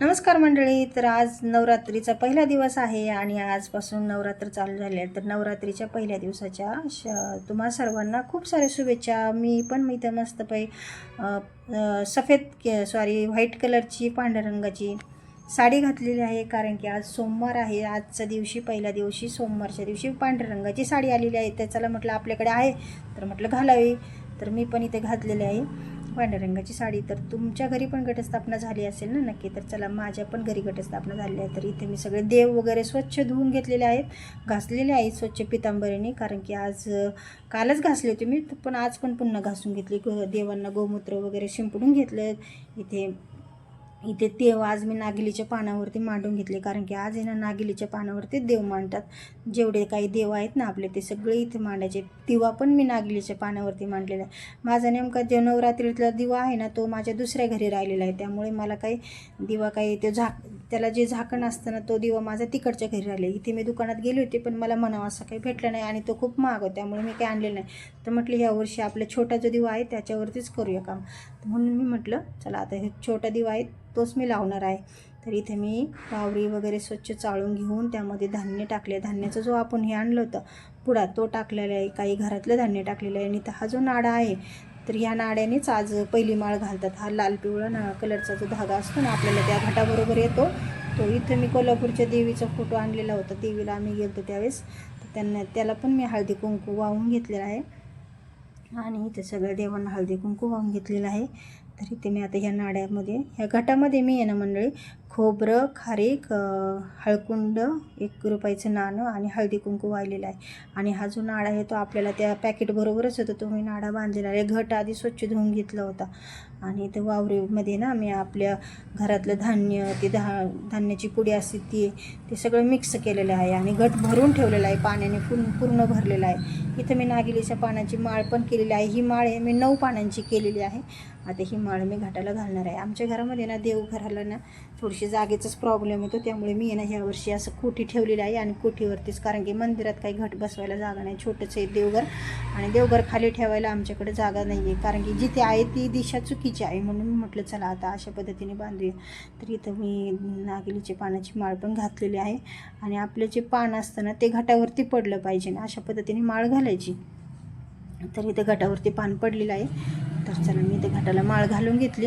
नमस्कार मंडळी तर आज नवरात्रीचा पहिला दिवस आहे आणि आजपासून नवरात्र चालू झाले तर नवरात्रीच्या पहिल्या दिवसाच्या श तुम्हा सर्वांना खूप साऱ्या शुभेच्छा. मी पण मी तर मस्त पै सफेद के सॉरी व्हाईट कलरची पांढऱ्या रंगाची साडी घातलेली आहे. कारण की आज सोमवार आहे. आजच्या दिवशी पहिल्या दिवशी सोमवारच्या दिवशी पांढऱ्या रंगाची साडी आलेली आहे. त्याच्याला म्हटलं आपल्याकडे आहे तर म्हटलं घालावी. तर मी पण इथे घातलेली आहे. पांढऱ्या रंगाची साडी तर तुमच्या घरी पण घटस्थापना झाली असेल ना नक्की? तर चला माझ्या पण घरी घटस्थापना झाली आहे तर इथे मी सगळे देव वगैरे स्वच्छ धुवून घेतलेले आहेत. घासलेले आहेत स्वच्छ पितांबरीने कारण की आज कालच घासले होते मी पण आज पण पुन्हा घासून घेतली. देवांना गोमूत्र वगैरे शिंपडून घेतलं. इथे इथे देव आज मी नागिलीच्या पानावरती मांडून घेतले कारण की आज आहे ना नागिलीच्या पानावरती देव मांडतात. जेवढे काही देव आहेत ना आपले ते सगळे इथे मांडायचे. दिवा पण मी नागिलीच्या पानावरती मांडलेला आहे. माझा नेमका जे नवरात्रीतला दिवा आहे ना तो माझ्या दुसऱ्या घरी राहिलेला आहे. त्यामुळे मला काही दिवा काही ते झाक त्याला जे झाकण असतं ना तो दिवा माझा तिकडच्या घरी राहिले इथे मी दुकानात गेले होते पण मला म्हणावा असा काही भेटला नाही आणि तो खूप महाग होता त्यामुळे मी काही आणलेलं नाही. तर म्हटलं ह्या वर्षी आपला छोटा जो दिवा आहे त्याच्यावरतीच करूया काम. म्हणून मी म्हटलं चला आता हे छोटा दिवा आहे तोच मी लावणार आहे. तर इथे मी वावरी वगैरे स्वच्छ चाळून घेऊन त्यामध्ये धान्य टाकले. धान्याचं जो आपण हे आणलं होतं पुडा तो टाकलेला आहे. काही घरातलं धान्य टाकलेलं आहे आणि तर हा जो नाडा आहे तर ह्या नाड्यानेच आज पहिली माळ घालतात. हा लाल पिवळा ना कलरचा जो धागा असतो ना आपल्याला त्या घाटाबरोबर येतो. तो इथं मी कोल्हापूरच्या देवीचा फोटो आणलेला होता. देवीला आम्ही गेलो त्यावेळेस. तर त्यांना त्याला पण मी हळदी कुंकू वाहून घेतलेला आहे. आणि इथे सगळ्या देवांना हळदी कुंकू वाहून घेतलेला आहे. तर इथे मी आता ह्या नाड्यामध्ये ह्या घटामध्ये मी आहे ना मंडळी खोबरं खारीक हळकुंड एक रुपयाचं नाणं आणि हळदी कुंकू वाहिलेलं आहे. आणि हा जो नाडा आहे तो आपल्याला त्या पॅकेटबरोबरच होतो. तो मी नाडा बांधलेला आहे. घट आधी स्वच्छ धुवून घेतला होता. आणि इथं वावरीमध्ये ना मी आपल्या घरातलं धान्य ते धा धान्याची पुडी असते ती ते सगळं मिक्स केलेलं आहे. आणि घट भरून ठेवलेलं आहे. पाण्याने पूर्ण पूर्ण भरलेलं आहे. इथं मी नागिलीच्या पानाची माळ पण केलेली आहे. ही माळ आहे. मी नऊ पानांची केलेली आहे. आता ही माळ मी घाटाला घालणार आहे. आमच्या घरामध्ये ना देवघराला ना थोडीशी जागेचाच प्रॉब्लेम येतो. त्यामुळे मी ना ह्या वर्षी असं कोठी ठेवलेली आहे आणि कोठीवरतीच कारण की मंदिरात काही घट बसवायला जागा नाही. छोटंसं आहे देवघर आणि देवघर खाली ठेवायला आमच्याकडे जागा नाही आहे कारण की जिथे आहे ती दिशा चुकीची आहे म्हणून मी म्हटलं चला आता अशा पद्धतीने बांधूया. तर इथं मी नागिलीची पानाची माळ पण घातलेली आहे आणि आपलं जे पान असतं ना ते घाटावरती पडलं पाहिजे ना अशा पद्धतीने माळ घालायची. तर इथं घाटावरती पान पडलेलं आहे. तर चला मी इथे घाटाला माळ घालून घेतली.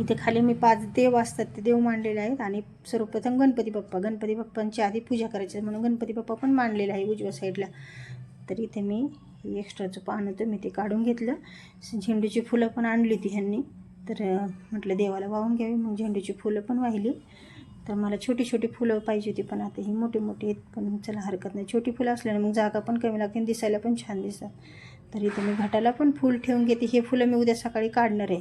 इथे खाली मी पाच देव असतात ते देव मांडलेले आहेत आणि सर्वप्रथम गणपती बाप्पा. गणपती बाप्पांची आधी पूजा करायची आहे म्हणून गणपती बाप्पा पण मांडलेला आहे उजव्या साईडला तर इथे मी एक्स्ट्राचं पान होतं मी ते काढून घेतलं. झेंडूची फुलं पण आणली ती ह्यांनी. तर म्हटलं देवाला वाहून घ्यावी मग झेंडूची फुलं पण वाहिली. तर मला छोटी छोटी फुलं पाहिजे होती पण आता ही मोठी मोठी आहेत पण चला हरकत नाही. छोटी फुलं असल्याने मग जागा पण कमी लागते आणि दिसायला पण छान दिसतात. तर इथे मी घाटाला पण फूल ठेवून घेते. हे फुलं मी उद्या सकाळी काढणार आहे.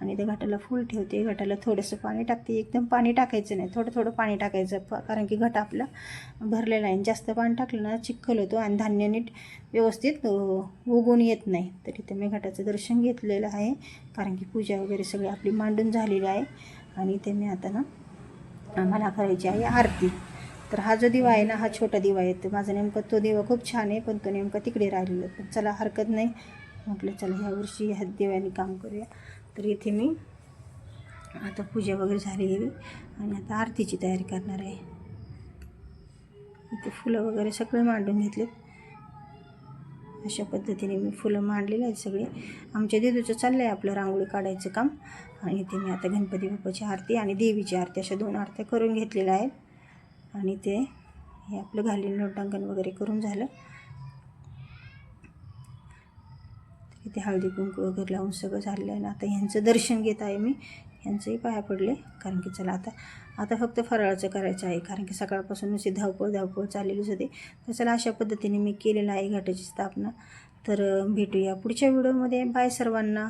आणि ते घाटाला फूल ठेवते. घाटाला थोडंसं पाणी टाकते. एकदम पाणी टाकायचं नाही. थोडं थोडं पाणी टाकायचं. कारण की घट आपला भरलेला आहे. जास्त पाणी टाकलं ना चिखल होतो आणि धान्य नीट व्यवस्थित उगून येत नाही. तर इथे मी घटाचं दर्शन घेतलेलं आहे. कारण की पूजा वगैरे सगळी आपली मांडून झालेली आहे. आणि इथे मी आता ना आम्हाला करायची आहे आरती. तर हा जो दिवा आहे ना हा छोटा दिवा आहे. तर माझा नेमका तो दिवा खूप छान आहे पण तो नेमका तिकडे राहिलेला पण चला हरकत नाही. म्हटलं चला ह्या वर्षी ह्या दिव्याने काम करूया. तर इथे मी आता पूजा वगैरे झाली आहे. आणि आता आरतीची तयारी करणार आहे. इथे फुलं वगैरे सगळे मांडून घेतलेत. अशा पद्धतीने मी फुलं मांडलेली आहेत सगळे. आमच्या दिदूचं चाललं आहे आपलं रांगोळी काढायचं काम. आणि इथे मी आता गणपती बाप्पाची आरती आणि देवीची आरती अशा दोन आरत्या करून घेतलेल्या आहेत. आणि ते हे आपलं घालीन लोटांकन वगैरे करून झालं. इथे हळदी कुंकू वगैरे लावून सगळं झालेलं आहे ना. आता ह्यांचं दर्शन घेत आहे मी. ह्यांचंही पाया पडले. कारण की चला आता आता फक्त फराळाचं करायचं आहे. कारण की सकाळपासून नुसती धावपळ धावपळ चाललेलीच होती. तर चला अशा पद्धतीने मी केलेलं आहे घाटाची स्थापना. तर भेटूया पुढच्या व्हिडिओमध्ये. बाय सर्वांना.